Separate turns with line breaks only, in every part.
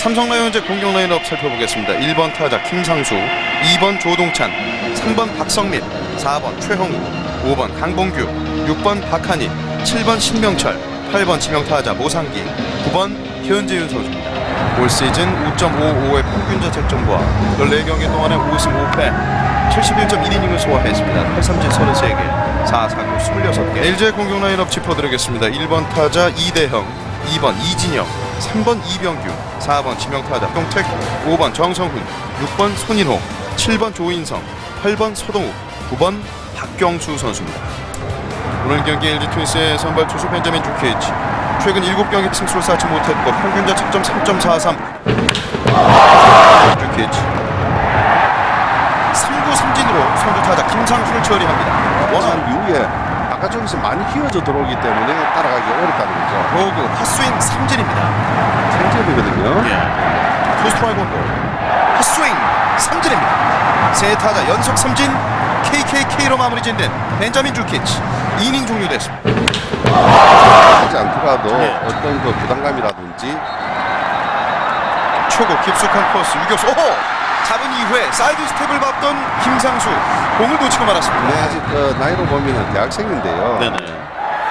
삼성 라이온즈 공격 라인업 살펴보겠습니다. 1번 타자 김상수, 2번 조동찬, 3번 박성민, 4번 최형우, 5번 강봉규, 6번 박한희, 7번 신명철, 8번 지명 타자 모상기, 9번 현재윤 선수입니다. 올 시즌 5.55의 평균 자책점과 14경기 동안의 5승 5패, 71.1이닝을 소화했습니다. 8삼진 33개, 4사구 26개. LG의 공격 라인업 짚어드리겠습니다. 1번 타자 이대형, 2번 이진영, 3번 이병규, 4번 지명타자 홍택, 5번 정성훈, 6번 손인호, 7번 조인성, 8번 서동욱, 9번 박경수 선수입니다. 오늘 경기 LG 트윈스의 선발 투수 벤자민 주케이치 최근 7경기 승수를 쌓지 못했고 평균 자책점 3.43 주케이치 3구 3진으로 선두 타자 김상수를 처리합니다.
원한 이후에 바깥쪽에서 많이 휘어져 들어오기 때문에 따라가기 어렵다는 거죠.
로그 헛스윙 3진입니다.
생점이거든요.
예. 투 스트라이크 원볼 헛스윙 삼진입니다 세 타자 연속 삼진 KKK로 마무리 짓는 벤자민 주키치 이닝 종료됐습니다
하지 않더라도
예.
어떤 그 부담감이라든지
초고 깊숙한 코스 유격수 오호 잡은 이후에 사이드 스텝을 밟던 김상수 공을 놓치고 말았습니다
네, 아직 그 나이로 보면 대학생인데요.
네네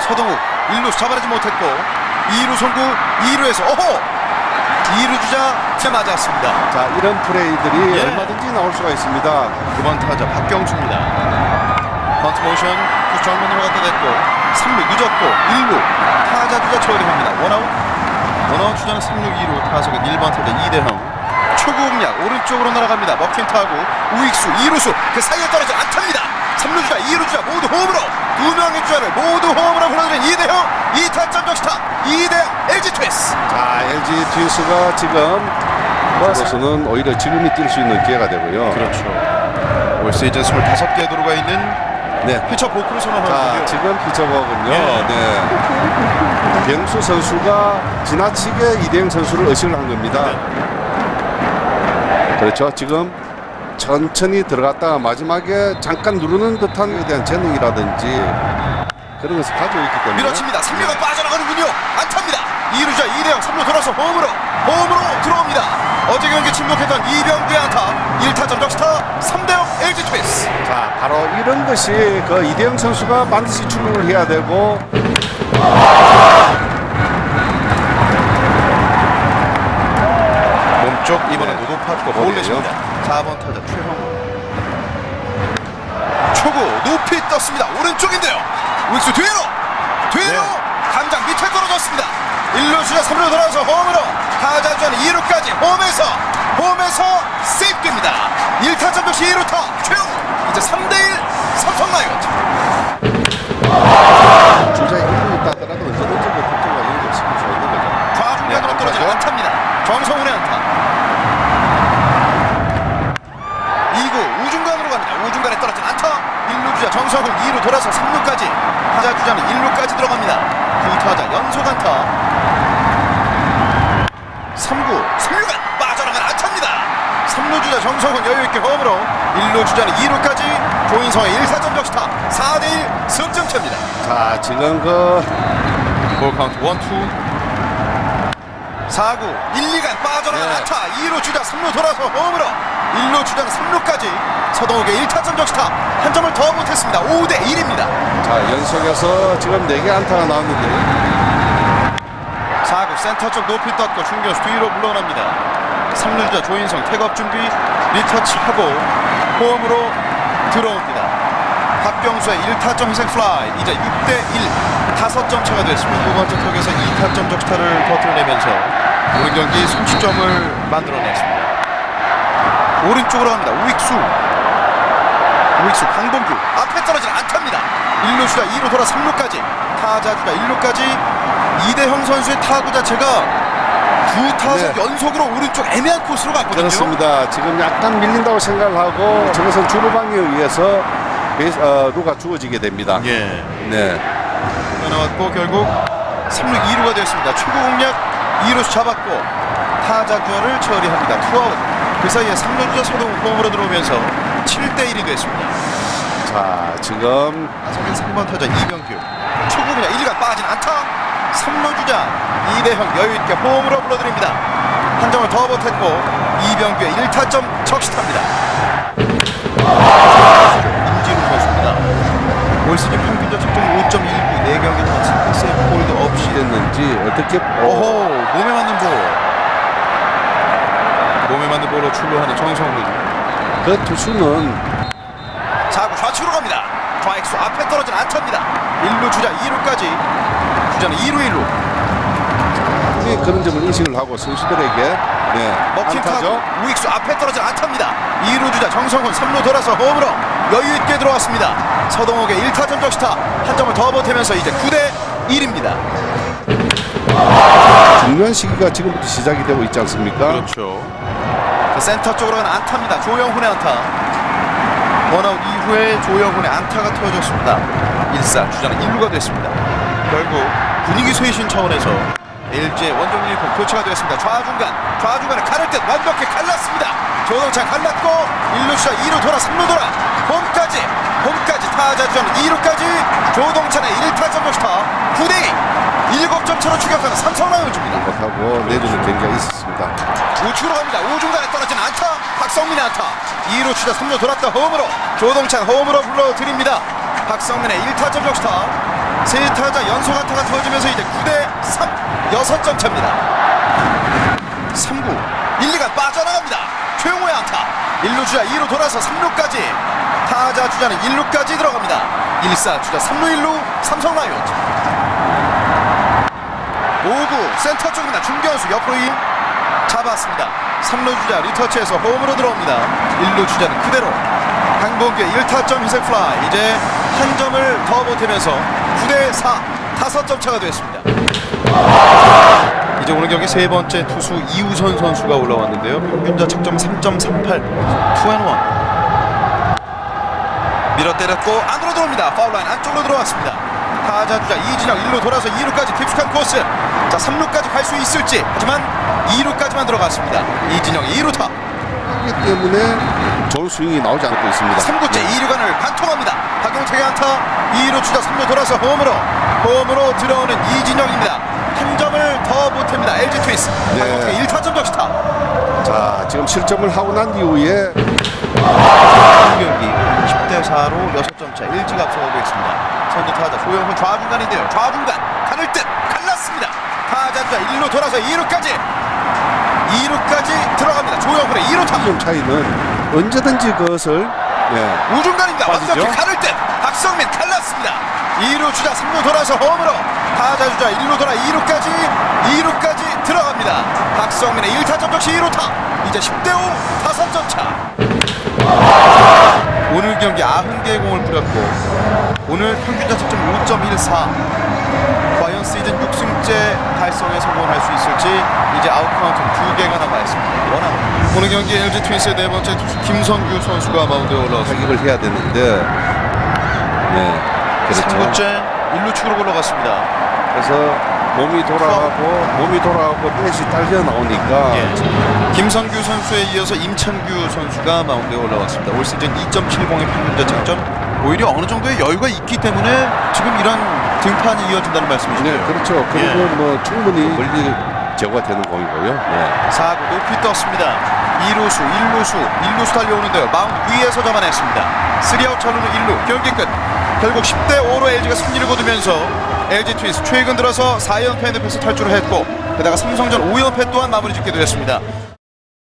서동욱 1루 잡아내지 못했고 2루 송구 2루에서 오호 2루 주자 제 맞았습니다
자, 이런 플레이들이
예.
얼마든지 나올 수가 있습니다.
9번 타자 박경수입니다. 번트 모션 투수 정면으로 갖다 댔고 3루 늦었고 1루 타자 주자 처리합니다. 원아웃 원아웃 주자는 3루 2루 타석은 1번 타자 이대형 초구 공략 오른쪽으로 날아갑니다. 먹힌 타구 우익수 2루수 그 사이에 떨어져 안탑니다. 3루 주자 2루 주자 모두 홈으로 두 명의 주자를 모두 홈으로 불러들인 이대형 2타점 적시타 이대형 LG 트윈스
자, LG 트윈스가 지금 로서는 오히려 지금이 뛸 수 있는 기회가 되고요.
그렇죠. 올 시즌 25개 도루가 있는
네.
피처 보크를 선언하는
자, 지금 피처버군요.
예.
네. 병수 선수가 지나치게 이대영 선수를 의식을 한 겁니다. 그렇죠. 지금 천천히 들어갔다가 마지막에 잠깐 누르는 듯한 대한 재능이라든지 그런 것을 가지고 있기 때문에
밀어칩니다. 3루가 빠져나가는군요. 안탑니다. 2루자 이대영 3루 돌아서 홈으로 홈으로 들어옵니다. 어제 경기 침묵했던 이병구의 안타 1타점 적시타 3대0 LG 트윈스
자, 바로 이런 것이 그 이대영 선수가 반드시 출루를 해야 되고
몸쪽 이번에
네.
노도파트가. 볼넷입니다. 4번 타자 최형우 초구 높이 떴습니다. 오른쪽인데요. 우익수 뒤로 뒤로
네.
감장 밑에 떨어졌습니다. 1루 주자 3루 돌아서 홈으로 타자 주자는 2루까지 홈에서 홈에서 세이프됩니다. 1타점 역시 2루타 최영우 이제 3대 1루 주자 정성훈 2루 돌아서 3루까지. 타자 주자는 1루까지 들어갑니다. 두 타자 연속 안타. 3구 3루간 빠져나간 안타입니다. 3루 주자 정성훈 여유있게 홈으로 1루 주자는 2루까지 조인성의 1사점 적시타 4대1 승점차입니다.
자, 지금 그
볼 카운트 원투 4구 1, 2간 빠져나간
네.
안타 2루 주자 3루 돌아서 홈으로. 1루 주자는 3루까지 서동욱의 1타점 적시타 한 점을 더 못했습니다. 5대 1입니다.
자, 연속해서 지금 4개 안타가 나왔는데.
4구 센터 쪽 높이 떴고 중견수 뒤로 물러납니다. 3루 주자 조인성 태업 준비. 리터치하고 홈으로 들어옵니다. 박병수의 1타점 희생 플라이. 이제 6대1 5점 차가 됐습니다. 두 번째 턱에서 2 타점 적시타를 버텨내면서 오늘 경기 선취점을 만들어냈습니다 오른쪽으로 갑니다 우익수 우익수 강봉규 앞에 떨어지는 안타입니다 1루 주자 2루 돌아 3루까지 타자 주자 1루까지 이대형 선수의 타구 자체가 두 타석
네.
연속으로 오른쪽 애매한 코스로 갔거든요
그렇습니다. 지금 약간 밀린다고 생각을 하고 저것은 주루방에 의해서 베이스, 어, 루가 주어지게 됩니다.
예.
네.
나왔고 결국 3루 2루가 되었습니다. 초구 공략 2루수 잡았고 타자 주자를 처리합니다. 투아웃. 그 사이에 3루 주자 서동 홈으로 들어오면서 7대 1이 됐습니다.
자, 지금
타석엔 3번 타자 이병규. 초구 공략 1가 빠진 안타. 3루 주자 이대형 여유 있게 홈으로 불러드립니다. 한 점을 더 보탰고 이병규의 1타점 적시탑니다.
됐는지 어떻게
오호 몸에 맞는 볼. 몸에 맞는 볼로 출루하는 정성훈
그 투수는
4구 좌측으로 갑니다. 좌익수 앞에 떨어진 안타입니다. 1루 주자 2루까지. 주자는 2루 1루.
분명히 그런 점을 인식을 하고 선수들에게 네,
먹힌
안타죠.
우익수 앞에 떨어진 안타입니다. 2루 주자 정성훈 3루 돌아서 홈으로 여유있게 들어왔습니다. 서동욱의 1타점 적시타 한 점을 더 보태면서 이제 9대 1입니다
중요한 시기가 지금부터 시작이 되고 있지 않습니까?
그렇죠. 자, 센터 쪽으로 가는 안타입니다. 조영훈의 안타. 원아웃 이후에 조영훈의 안타가 터졌습니다. 1사 주자는 1루가 됐습니다. 결국 분위기 쇄신 차원에서 LG의 원정 유니폼 교체가 되었습니다. 좌중간, 좌중간에 가를 듯 완벽히 갈랐습니다. 조동찬 갈랐고 1루 주자 2루 돌아 3루 돌아 홈까지 홈까지 타자 주자는 2루까지 조동찬의 1타점 적시타 9대2 7점 차로 추격하는 삼성 라이온즈입니다.
못하고 내주는 경기가 있었습니다.
우측으로 갑니다. 우중간에 떨어진 안타. 박성민의 안타. 2루 추자 3루 돌았다 홈으로. 조동찬 홈으로 불러드립니다. 박성민의 1타점 적시타. 세 타자 연속 안타가 터지면서 이제 9대 3. 6점 차입니다. 3구. 1, 2가 빠져나갑니다. 최용호의 안타. 1루 주자 2루 돌아서 3루까지. 타자 주자는 1루까지 들어갑니다. 1사 주자 3루 1루 삼성 라이온즈. 5구 센터 쪽입니다. 중견수 옆으로 인 잡았습니다. 3루 주자 리터치에서 홈으로 들어옵니다. 1루 주자는 그대로 강봉규의 1타점 희생 플라이 이제 한 점을 더 보태면서 9대 4 5점 차가 됐습니다. 이제 오늘 경기 세 번째 투수 이우선 선수가 올라왔는데요. 평균 자책점 3.38 투앤원 밀어 때렸고 안으로 들어옵니다. 파울라인 안쪽으로 들어왔습니다. 타자 주자 이진영 1루 돌아서 2루까지 깊숙한 코스. 자 3루까지 갈 수 있을지. 하지만 2루까지만 들어갔습니다. 이진영 2루타.
하기 때문에 좋은 스윙이 나오지 않고 있습니다.
3구째
네.
2루간을 관통합니다. 박용택의 안타 2루 주자 3루 돌아서 홈으로 홈으로 들어오는 이진영입니다. 한 점을 더 보탭니다. LG 트윈스.
네.
박용택의 1타점 적시타.
자 지금 실점을 하고 난 이후에
경기 10대 4로 6점 차 LG가 앞서가고 있습니다. 선두 타자 조영훈 좌중간인데요. 좌중간 가를 듯 갈랐습니다. 타자자 1루 돌아서 2루까지 2루까지 들어갑니다. 조영훈의 2루 타.
점 차이는 언제든지 그것을 네,
우중간입니다.
빠지죠?
완벽히 가를 듯 박성민 갈랐습니다. 2루 주자 3루 돌아서 홈으로 타자 주자 1루 돌아 2루까지 2루까지 들어갑니다. 박성민의 1타점 역시 2루 타. 이제 10대 5 5점 차. 오늘 경기 90개의 공을 뿌렸고 오늘 평균 자책점 5.14 과연 시즌 6승째 달성에 성공할 수 있을지 이제 아웃카운트는 두 개가 남아 있습니다. 원아웃. 오늘 경기 LG 트윈스의 네 번째 투수 김성규 선수가 마운드에 올라왔습니다.
타격을 해야 되는데 네 그렇죠.
3구째 1루 측으로 올라갔습니다.
그래서 몸이 돌아가고 몸이 돌아가고 넷이 딸려 나오니까
예. 김성규 선수에 이어서 임찬규 선수가 마운드에 올라왔습니다. 올 시즌 2.70의 평균 자책점 오히려 어느 정도의 여유가 있기 때문에 지금 이런 등판이 이어진다는 말씀이시죠?
네 그렇죠. 그리고
예.
뭐 충분히 멀리 제거가 되는 공이고요. 네.
4구 높이 떴습니다. 2루수, 1루수, 1루수 달려오는데요. 마운드 위에서 잡아냈습니다. 3아웃 차루는 1루. 경기 끝. 결국 10대 5로 LG가 승리를 거두면서 LG 트윈스 최근 들어서 4연패 늪에서 탈출을 했고 게다가 삼성전 5연패 또한 마무리 짓게 되었습니다.